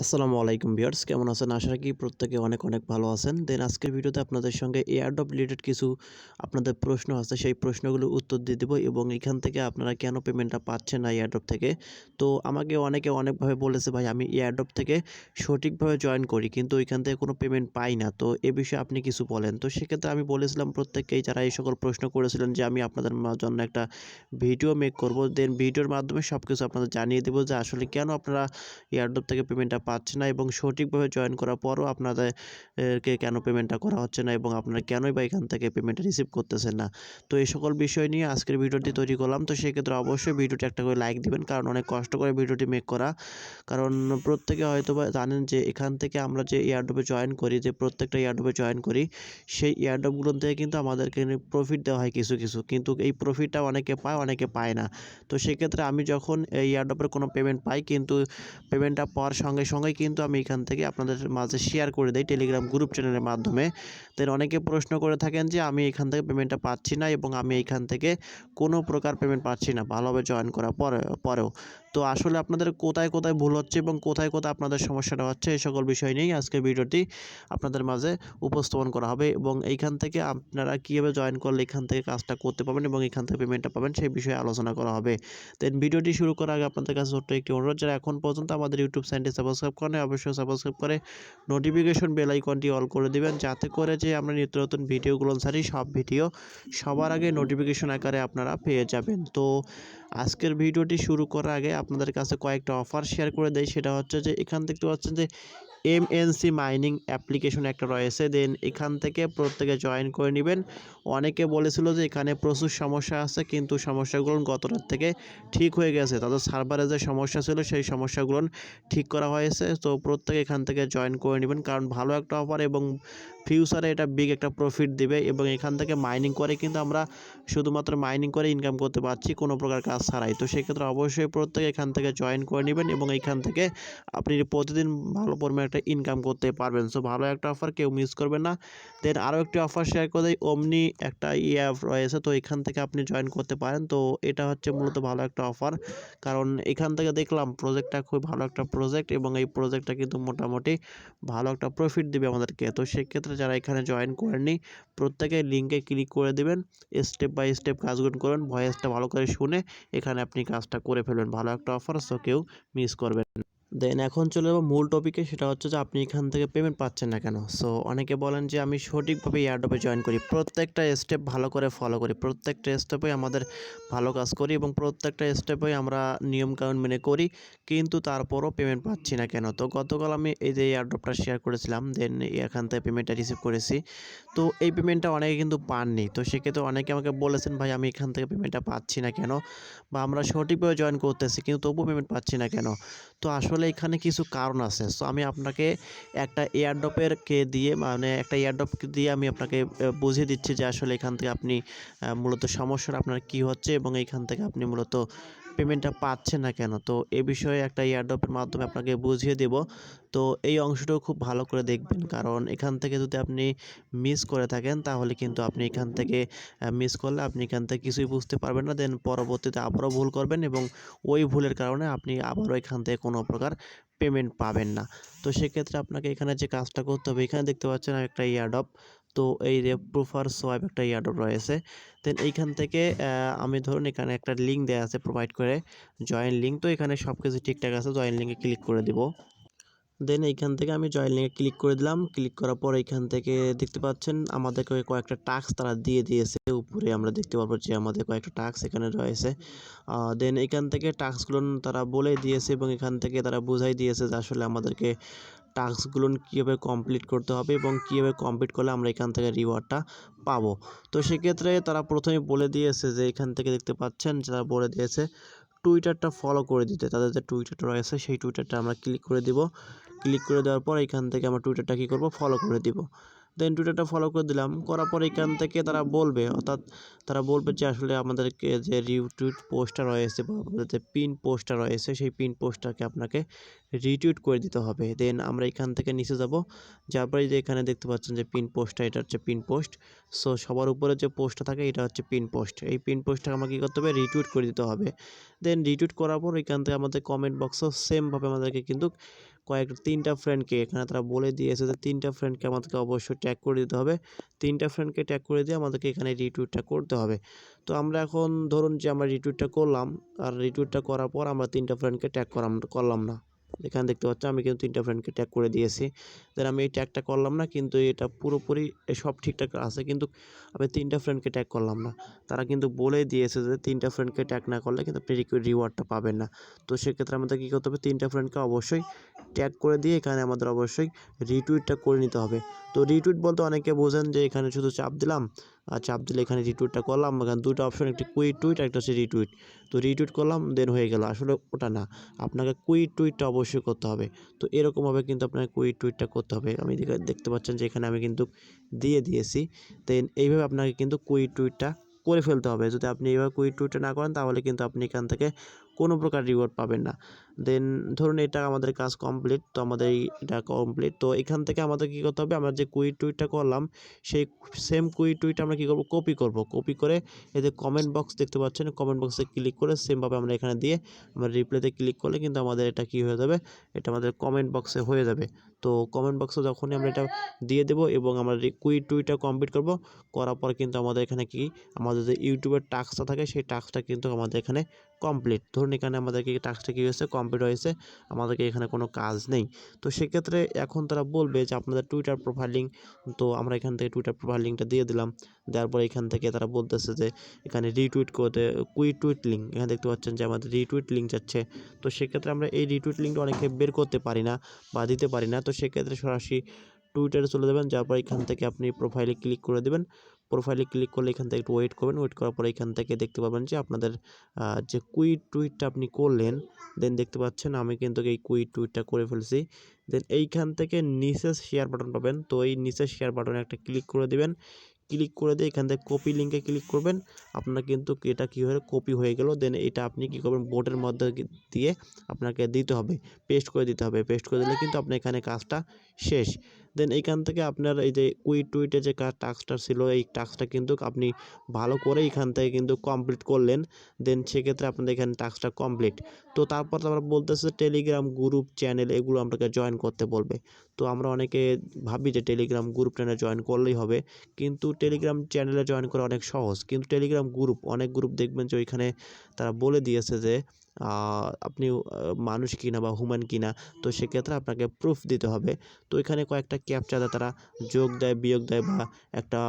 আসসালামু আলাইকুম ভিউয়ার্স, কেমন আছেন? আশা রাখি প্রত্যেকে অনেক অনেক ভালো আছেন। দেন আজকের ভিডিওতে আপনাদের সঙ্গে এয়ারড্রপ রিলেটেড কিছু আপনাদের প্রশ্ন আছে, সেই প্রশ্নগুলোর উত্তর দিয়ে দেবো এবং এখান থেকে আপনারা কেন পেমেন্টটা পাচ্ছেন না এয়ারড্রপ থেকে? তো আমাকে অনেকে অনেকভাবে বলেছে, ভাই, আমি এয়ারড্রপ থেকে সঠিকভাবে জয়েন করি, কিন্তু ওইখান থেকে কোনো পেমেন্ট পাই না। তো এ বিষয়ে আপনি কিছু বলেন। তো সেক্ষেত্রে আমি বলেছিলাম প্রত্যেককেই যারা এই সকল প্রশ্ন করেছিলেন যে আমি আপনাদের জন্য একটা ভিডিও মেক করব, দেন ভিডিওর মাধ্যমে সব কিছু আপনাদের জানিয়ে দেবো যে আসলে কেন আপনারা এয়ারড্রপ থেকে পেমেন্টটা পাচ্ছে না এবং সঠিকভাবে জয়েন করার পরও আপনাদেরকে কেন পেমেন্টটা করা হচ্ছে না এবং আপনারা কেনই বা এখান থেকে পেমেন্টটা রিসিভ করতেছেন না। তো এই সকল বিষয় নিয়ে আজকের ভিডিওটি তৈরি করলাম। তো সেক্ষেত্রে অবশ্যই ভিডিওটি একটা করে লাইক দিবেন কারণ অনেক কষ্ট করে ভিডিওটি মেক করা। কারণ প্রত্যেকে হয়তো বা জানেন যে এখান থেকে আমরা যে এয়ারড্রপে জয়েন করি, যে প্রত্যেকটা এয়ারড্রপে জয়েন করি, সেই এয়ারড্রপগুলো থেকে কিন্তু আমাদেরকে প্রফিট দেওয়া হয় কিছু কিছু। কিন্তু এই প্রফিটটা অনেকে পায় অনেকে পায় না। তো সেক্ষেত্রে আমি যখন এই এয়ারড্রপের কোনো পেমেন্ট পাই, কিন্তু পেমেন্টটা পাওয়ার সঙ্গে সঙ্গেই কিন্তু আমি এখান থেকে আপনাদের মাঝে শেয়ার করে দিই টেলিগ্রাম গ্রুপ চ্যানেলের মাধ্যমে। দেন অনেকে প্রশ্ন করে থাকেন যে, আমি এখান থেকে পেমেন্টটা পাচ্ছি না এবং আমি এখান থেকে কোনো প্রকার পেমেন্ট পাচ্ছি না। ভালোভাবে জয়েন করার পরে পরেও। তো আসলে আপনাদের কোথায় কোথায় ভুল হচ্ছে এবং কোথায় কোথায় আপনাদের সমস্যাটা হচ্ছে এই সকল বিষয় নিয়েই আজকে ভিডিওটি আপনাদের মাঝে উপস্থাপন করা হবে এবং এইখান থেকে আপনারা কীভাবে জয়েন করলে এখান থেকে কাজটা করতে পারবেন এবং এখান থেকে পেমেন্টটা পাবেন সেই বিষয়ে আলোচনা করা হবে। দেন ভিডিওটি শুরু করার আগে আপনাদের কাছে ছোট্ট একটি অনুরোধ, যারা এখন পর্যন্ত আমাদের ইউটিউব চ্যানেলটি সাবস্ক্রাইব করেন অবশ্যই সাবস্ক্রাইব করে নোটিফিকেশন বেল আইকনটি অল করে দিবেন, যাতে করে যে আমরা নিত্য নতুন ভিডিওগুলো ছাড়ি, সব ভিডিও সবার আগে নোটিফিকেশন আকারে আপনারা পেয়ে যাবেন। তো আজকের ভিডিওটি শুরু করার আগে আপনাদের কাছে কয়েকটা অফার শেয়ার করে দেয় সেটা হচ্ছে যে, এখান থেকে পাচ্ছেন যে এমএনসি মাইনিং অ্যাপ্লিকেশন একটা রয়েছে। দেন এখান থেকে প্রত্যেকে জয়েন করে নেবেন। অনেকে বলেছিল যে, এখানে প্রচুর সমস্যা আছে, কিন্তু সমস্যাগুলো গত রাত থেকে ঠিক হয়ে গেছে। তাদের সার্ভারে যে সমস্যা ছিল, সেই সমস্যাগুলো ঠিক করা হয়েছে। তো প্রত্যেকে এখান থেকে জয়েন করে নেবেন। কারণ ভালো একটা অফার এবং ফিউচারে এটা বিগ একটা প্রফিট দেবে এবং এখান থেকে মাইনিং করে কিন্তু আমরা শুধুমাত্র মাইনিং করে ইনকাম করতে পারছি কোনো প্রকার কাজ ছাড়াই। তো সেক্ষেত্রে অবশ্যই প্রত্যেকে এখান থেকে জয়েন করে নেবেন এবং এখান থেকে আপনি প্রতিদিন ভালো পরিমাণে একটা ইনকাম করতে পারবেন। সো ভালো একটা অফার কেউ মিস করবেন না। দেন আরও একটি অফার শেয়ার করে দেয় অমনি একটা অ্যাপ রয়েছে, তো এখান থেকে আপনি জয়েন করতে পারেন। তো এটা হচ্ছে মূলত ভালো একটা অফার কারণ এখান থেকে দেখলাম প্রজেক্টটা খুব ভালো একটা প্রজেক্ট এবং এই প্রজেক্টটা কিন্তু মোটামুটি ভালো একটা প্রফিট দেবে আমাদেরকে। তো সেক্ষেত্রে যারা এখানে জয়েন করেননি, প্রত্যেকে লিঙ্কে ক্লিক করে দেবেন স্টেপ বাই স্টেপ কাজগুলো করবেন ভয়েসটা ভালো করে শুনে এখানে আপনি কাজটা করে ফেলবেন, ভালো একটা অফার সো কেউ মিস করবেন। দেন এখন চলে যাব মূল টপিকে সেটা হচ্ছে যে আপনি এখান থেকে পেমেন্ট পাচ্ছেন না কেন? সো অনেকে বলেন যে আমি সঠিকভাবে এয়ারড্রপে জয়েন করি। প্রত্যেকটা স্টেপ ভালো করে ফলো করি। প্রত্যেকটা স্টেপে আমাদের ভালো কাজ করি এবং প্রত্যেকটা স্টেপে আমরা নিয়মকানুন মেনে করি, কিন্তু তারপরও পেমেন্ট পাচ্ছি না কেন? তো গতকাল আমি এই যে এয়ারড্রপটা শেয়ার করেছিলাম দেন এখান থেকে পেমেন্টটা রিসিভ করেছি। তো এই পেমেন্টটা অনেকে কিন্তু পাননি। তো সেক্ষেত্রে অনেকে আমাকে বলেছেন, ভাই, আমি এখান থেকে পেমেন্টটা পাচ্ছি না কেন? বা, আমরা সঠিকভাবে জয়েন করতেছি, কিন্তু তবুও পেমেন্ট পাচ্ছি না কেন? তো আসলে এখানে কিছু কারণ আছে। সো আমি আপনাকে একটা এয়ারড্রপের কে দিয়ে মানে একটা এয়ারড্রপ দিয়ে আমি আপনাকে বুঝিয়ে দিচ্ছি যে আসলে এখান থেকে আপনি মূলত সমস্যাটা আপনার কি হচ্ছে এবং এখান থেকে আপনি মূলত পেমেন্টটা পাচ্ছে না কেন? তো এ বিষয়ে একটা এয়ারড্রপের মাধ্যমে আপনাকে বুঝিয়ে দেব। তো এই অংশটাও খুব ভালো করে দেখবেন। কারণ এখান থেকে যদি আপনি মিস করে থাকেন, তাহলে কিন্তু আপনি এখান থেকে মিস করলে আপনি এখান থেকে কিছুই বুঝতে পারবেন না। দেন পরবর্তীতে আবারও ভুল করবেন এবং ওই ভুলের কারণে আপনি আবারও এখান থেকে কোনো প্রকার পেমেন্ট পাবেন না। তো সেক্ষেত্রে আপনাকে এখানে যে কাজটা করতে হবে, এখানে দেখতে পাচ্ছেন একটা ইয়ারডপ তো এই রেপ প্রুফার সোয়াইপ একটা ইয়ারডপ রয়েছে। দেন এইখান থেকে আমি ধরুন এখানে একটা লিঙ্ক দেওয়া আছে প্রোভাইড করে জয়েন লিঙ্ক তো এখানে সব কিছু ঠিকঠাক আছে জয়েন লিঙ্কে ক্লিক করে দিব। দেন এইখান থেকে আমি জয়েন লিঙ্কে ক্লিক করে দিলাম ক্লিক করার পর এইখান থেকে দেখতে পাচ্ছেন আমাদেরকে কয়েকটা টাস্ক তারা দিয়ে দিয়েছে। উপরে আমরা দেখতে পারব যে আমাদের কয়েকটা টাস্ক এখানে রয়েছে। দেন এখান থেকে টাস্কগুলো তারা বলে দিয়েছে এবং এখান থেকে তারা বুঝাই দিয়েছে যে আসলে আমাদেরকে টাস্কগুলো কীভাবে কমপ্লিট করতে হবে এবং কীভাবে কমপ্লিট করলে আমরা এখান থেকে রিওয়ার্ডটা পাবো। তো সেক্ষেত্রে তারা প্রথমে বলে দিয়েছে যে এখান থেকে দেখতে পাচ্ছেন যারা বলে দিয়েছে টুইটারটা ফলো করে দিতে। তাদের যে টুইটারটা রয়েছে সেই টুইটারটা আমরা ক্লিক করে দিব। ক্লিক করে দেওয়ার পর এখান থেকে আমরা টুইটারটা কী করব? ফলো করে দিব। দেন টুইটারটা ফলো করে দিলাম। করার পর এখান থেকে তারা বলবে, অর্থাৎ তারা বলবে যে আসলে আমাদেরকে যে রিটুইট পোস্টটা রয়েছে বা আমাদের যে পিন পোস্টটা রয়েছে, সেই পিন পোস্টটাকে আপনাকে রিটুইট করে দিতে হবে। দেন আমরা এখান থেকে নিচে যাব। যার পরে যে এখানে দেখতে পাচ্ছেন যে পিন পোস্টটা এটা হচ্ছে পিন পোস্ট সো সবার উপরে যে পোস্টটা থাকে, এটা হচ্ছে পিন পোস্ট এই পিন পোস্টটাকে আমাকে কী করতে হবে? রিটুইট করে দিতে হবে। দেন রিটুইট করার পর এখান থেকে আমাদের কমেন্ট বক্সও সেমভাবে আমাদেরকে কিন্তু কয়েক তিনটা ফ্রেন্ডকে এখানে তারা বলে দিয়েছে যে তিনটা ফ্রেন্ডকে আমাদেরকে অবশ্যই ট্যাগ করে দিতে হবে। তিনটা ফ্রেন্ডকে ট্যাগ করে দিয়ে আমাদেরকে এখানে রিটুইটটা করতে হবে। তো আমরা এখন ধরুন যে আমরা রিটুইটটা করলাম, আর রিটুইটটা করার পর আমরা তিনটা ফ্রেন্ডকে ট্যাগ করাম, করলাম না। এখানে দেখতে পাচ্ছেন আমি কিন্তু তিনটা ফ্রেন্ডকে ট্যাগ করে দিয়েছি। দেন আমি এই ট্যাগটা করলাম না, কিন্তু এটা পুরোপুরি সব ঠিকঠাক আছে, কিন্তু আমি তিনটা ফ্রেন্ডকে ট্যাগ করলাম না। তারা কিন্তু বলে দিয়েছে যে তিনটা ফ্রেন্ডকে ট্যাগ না করলে কিন্তু আপনি রিওয়ার্ডটা পাবেন না। তো সেক্ষেত্রে আমাদের কী করতে হবে? তিনটা ফ্রেন্ডকে অবশ্যই ট্যাগ করে দিয়ে এখানে আমাদের অবশ্যই রিটুইটটা করে নিতে হবে। তো রিটুইট বলতে অনেকে বোঝেন যে এখানে শুধু চাপ দিলাম চাপ দিলে এখানে রিটুইটটা করলাম, এখানে দুটো অপশন একটি কুইট টুইট একটা হচ্ছে রিটুইট তো রিটুইট করলাম দেন হয়ে গেল। আসলে ওটা না, আপনাকে কুইট টুইটটা অবশ্যই করতে হবে। তো এরকমভাবে কিন্তু আপনাকে কুইট টুইটটা করতে হবে। আমি দেখে- দেখতে পাচ্ছেন যে এখানে আমি কিন্তু দিয়ে দিয়েছি। দেন এইভাবে আপনাকে কিন্তু কুইট টুইটটা করে ফেলতে হবে। যদি আপনি এইভাবে কুইট টুইটটা না করেন, তাহলে কিন্তু আপনি এখান থেকে কোনো প্রকার রিওয়ার্ড পাবেন না। দেন ধরুন এটা আমাদের কাজ কমপ্লিট তো আমাদের এটা কমপ্লিট তো এখান থেকে আমাদের কী করতে হবে? আমরা যে কুই টুইটটা করলাম, সেই সেম কুই টুইট আমরা কী করব? কপি করব। কপি করে এতে কমেন্ট বক্স দেখতে পাচ্ছেন কমেন্ট বক্সে ক্লিক করে সেমভাবে আমরা এখানে দিয়ে আমরা রিপ্লাইতে ক্লিক করলে কিন্তু আমাদের এটা কি হয়ে যাবে? এটা আমাদের কমেন্ট বক্সে হয়ে যাবে। তো কমেন্ট বক্সে যখনই আমরা এটা দিয়ে দেবো এবং আমরা কুইট টুইটটা কমপ্লিট করব, করার পর কিন্তু আমাদের এখানে কি, আমাদের যে ইউটিউবের টাস্কটা থাকে সেই টাস্কটা কিন্তু আমাদের এখানে কমপ্লিট ধরুন এখানে আমাদেরকে টাস্কটা কী হয়েছে কমপ্লিট হয়েছে, আমাদেরকে এখানে কোনো কাজ নেই। তো সেক্ষেত্রে এখন তারা বলবে যে আপনাদের টুইটার প্রোফাইল লিঙ্ক তো আমরা এখান থেকে টুইটার প্রোফাইল লিঙ্কটা দিয়ে দিলাম। দেওয়ার পর এখান থেকে তারা বলতেছে যে এখানে রিটুইট করতে কুইট টুইট লিঙ্ক এখানে দেখতে পাচ্ছেন যে আমাদের রিটুইট লিঙ্ক যাচ্ছে। তো সেক্ষেত্রে আমরা এই রিটুইট লিঙ্কটা অনেকে বের করতে পারি না বা দিতে পারি না। তো সেক্ষেত্রে সরাসরি টুইটারে চলে যাবেন। যাওয়ার পর এখান থেকে আপনি প্রোফাইলে ক্লিক করে দেবেন। প্রোফাইলে ক্লিক করলে এখান থেকে একটু ওয়েট করবেন। ওয়েট করার পরে এখান থেকে দেখতে পাবেন যে আপনাদের যে কুইট টুইটটা আপনি করলেন দেন দেখতে পাচ্ছেন আমি কিন্তু এই কুইট টুইটটা করে ফেলছি। দেন এইখান থেকে নিচে শেয়ার বাটন পাবেন। তো এই নিচে শেয়ার বাটনে একটা ক্লিক করে দিবেন। ক্লিক করে দিয়ে এখান থেকে কপি লিঙ্কে ক্লিক করবেন। আপনার কিন্তু এটা কীভাবে কপি হয়ে গেল দেন এটা আপনি কী করবেন, বোর্ডের মধ্যে দিয়ে আপনাকে দিতে হবে পেস্ট করে দিতে হবে। পেস্ট করে দিলে কিন্তু আপনার এখানে কাজটা শেষ। দেন এইখান থেকে আপনার এই যে কুইট টুইটে যে কাজ টাস্কটা ছিল, এই টাস্কটা কিন্তু আপনি ভালো করে এখান থেকে কিন্তু কমপ্লিট করলেন। দেন সেক্ষেত্রে আপনাদের এখানে টাস্কটা কমপ্লিট তো তারপর তো আমরা বলতেছে টেলিগ্রাম গ্রুপ চ্যানেল এগুলো আপনাকে জয়েন করতে বলবে। তো আমরা অনেকে ভাবি যে টেলিগ্রাম গ্রুপ চ্যানেলে জয়েন করলেই হবে। কিন্তু টেলিগ্রাম চ্যানেলে জয়েন করা অনেক সহজ। কিন্তু টেলিগ্রাম গ্রুপ অনেক গ্রুপ দেখবেন যে ওইখানে তারা বলে দিয়েছে যে আপনি মানুষ কিনা বা হুম্যান কিনা, তো সেক্ষেত্রে আপনাকে প্রুফ দিতে হবে। তো এখানে কয়েকটা ক্যাপচাতে তারা, যোগ দেয়, বিয়োগ দেয় বা একটা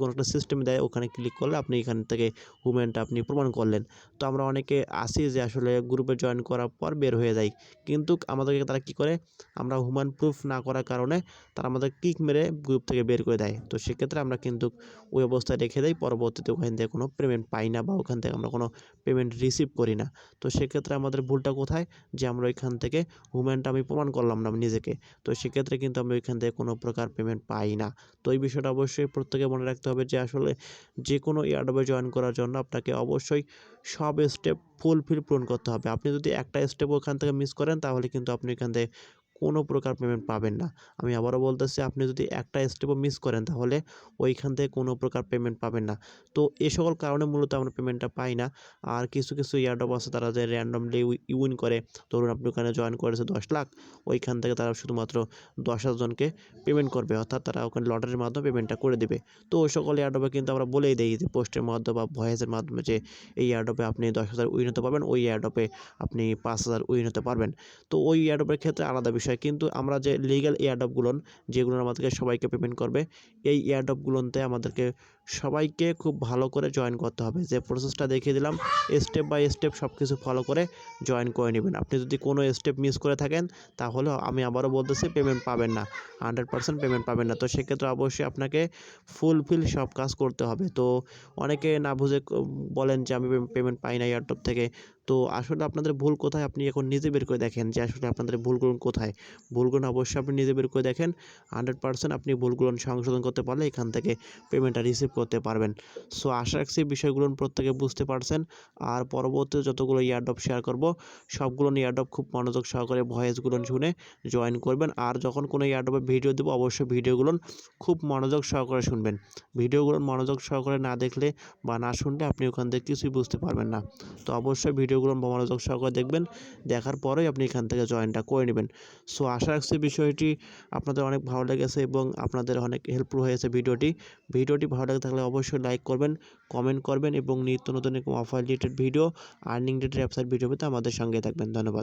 কোনো একটা সিস্টেম দেয়, ওখানে ক্লিক করলে আপনি এখান থেকে হুম্যানটা আপনি প্রমাণ করলেন। তো আমরা অনেকে আসি যে আসলে গ্রুপে জয়েন করার পর বের হয়ে যাই। কিন্তু আমাদেরকে তারা কি করে? আমরা হুম্যান প্রুফ না করার কারণে তারা আমাদের কিক মেরে গ্রুপ থেকে বের করে দেয়। তো সেক্ষেত্রে আমরা কিন্তু ওই অবস্থায় রেখে দেই, পরবর্তীতে ওখান থেকে কোনো পেমেন্ট পাই না বা ওখান থেকে আমরা কোনো পেমেন্ট রিসিভ করি না। তো সেক্ষেত্রে আমাদের ভুলটা কোথায়? যে আমরা ওইখান থেকে হুম্যানটা আমি প্রমাণ করলাম না নিজেকে। তো সেক্ষেত্রে কিন্তু আমি ওইখান থেকে কোনো প্রকার পেমেন্ট পাই না। তো এই বিষয়টা অবশ্যই প্রত্যেকে মনে রাখতে হবে যে আসলে যে কোনো এয়ারডবে জয়েন করার জন্য আপনাকে অবশ্যই সব স্টেপ ফুলফিল পূরণ করতে হবে। আপনি যদি একটা স্টেপ ওখান থেকে মিস করেন, তাহলে কিন্তু আপনি এখান থেকে কোনো প্রকার পেমেন্ট পাবেন না। আমি আবারও বলতেছি, আপনি যদি একটা স্টেপও মিস করেন, তাহলে ওইখান থেকে কোনো প্রকার পেমেন্ট পাবেন না। তো এ সকল কারণে মূলত আমরা পেমেন্টটা পাই না। আর কিছু কিছু এয়ারডপ আছে, তারা যে র্যান্ডমলি উইন করে। ধরুন আপনি ওখানে জয়েন করেছে দশ লাখ, ওইখান থেকে তারা শুধুমাত্র দশ হাজার জনকে পেমেন্ট করবে। অর্থাৎ তারা ওখানে লটারির মাধ্যমে পেমেন্টটা করে দেবে। তো ওই সকল এয়ারডপে কিন্তু আমরা বলেই দিই যে পোস্টের মাধ্যমে বা ভয়েসের মাধ্যমে যে, এই এয়ারডপে আপনি দশ হাজার উইন হতে পারবেন, ওই এয়ারডপে আপনি পাঁচ হাজার উইন হতে পারবেন। তো ওই এয়ারডপের ক্ষেত্রে আলাদা বিষয় কিন্তু আমরা যে লিগ্যাল এয়ারডপগুলো যেগুলো আমাদেরকে সবাইকে পেমেন্ট করবে এই এয়ারডপগুলোতে আমাদেরকে সবাইকে খুব ভালো করে জয়েন করতে হবে। যে প্রসেসটা দেখিয়ে দিলাম স্টেপ বাই স্টেপ সব কিছু ফলো করে জয়েন করে নেবেন। আপনি যদি কোনো স্টেপ মিস করে থাকেন, তাহলে আমি আবারও বলতেছি পেমেন্ট পাবেন না। হান্ড্রেড পার্সেন্ট পেমেন্ট পাবেন না। তো সেক্ষেত্রে অবশ্যই আপনাকে ফুলফিল সব কাজ করতে হবে। তো অনেকে না বুঝে বলেন যে আমি পেমেন্ট পাই না এয়ারটপ থেকে। তো আসলে আপনাদের ভুল কোথায়? আপনি এখন নিজে বের করে দেখেন যে আসলে আপনাদের ভুলগুলো কোথায়। ভুলগুলো অবশ্যই আপনি নিজে বের করে দেখেন। হান্ড্রেড পার্সেন্ট আপনি ভুলগুলো সংশোধন করতে পারলে এখান থেকে পেমেন্টটা রিসিভ করতে পারবেন। সো আশা রাখছি বিষয়গুলো প্রত্যেকে বুঝতে পারছেন। আর পরবর্তীতে যতগুলো ইয়ারডপ শেয়ার করব, সবগুলো ইয়ারডপ খুব মনোযোগ সহকারে, ভয়েসগুলো শুনে জয়েন করবেন। আর যখন কোনো ইয়ারডপে ভিডিও দেবো, অবশ্যই ভিডিওগুলো খুব মনোযোগ সহকারে শুনবেন। ভিডিওগুলো মনোযোগ সহকারে না দেখলে বা না শুনলে আপনি ওখান থেকে কিছুই বুঝতে পারবেন না। তো অবশ্যই ভিডিওগুলো মনোযোগ সহকারে দেখবেন। দেখার পরেই আপনি এখান থেকে জয়েনটা করে নেবেন। সো আশা রাখছি বিষয়টি আপনাদের অনেক ভালো লেগেছে এবং আপনাদের অনেক হেল্পফুল হয়েছে ভিডিওটি। ভিডিওটি ভালো লেগে থাকলে অবশ্যই লাইক করবেন কমেন্ট করবেন এবং নিত্য নতুন এরকম offer related video earning related website video পেতে আমাদের সঙ্গে থাকবেন। ধন্যবাদ।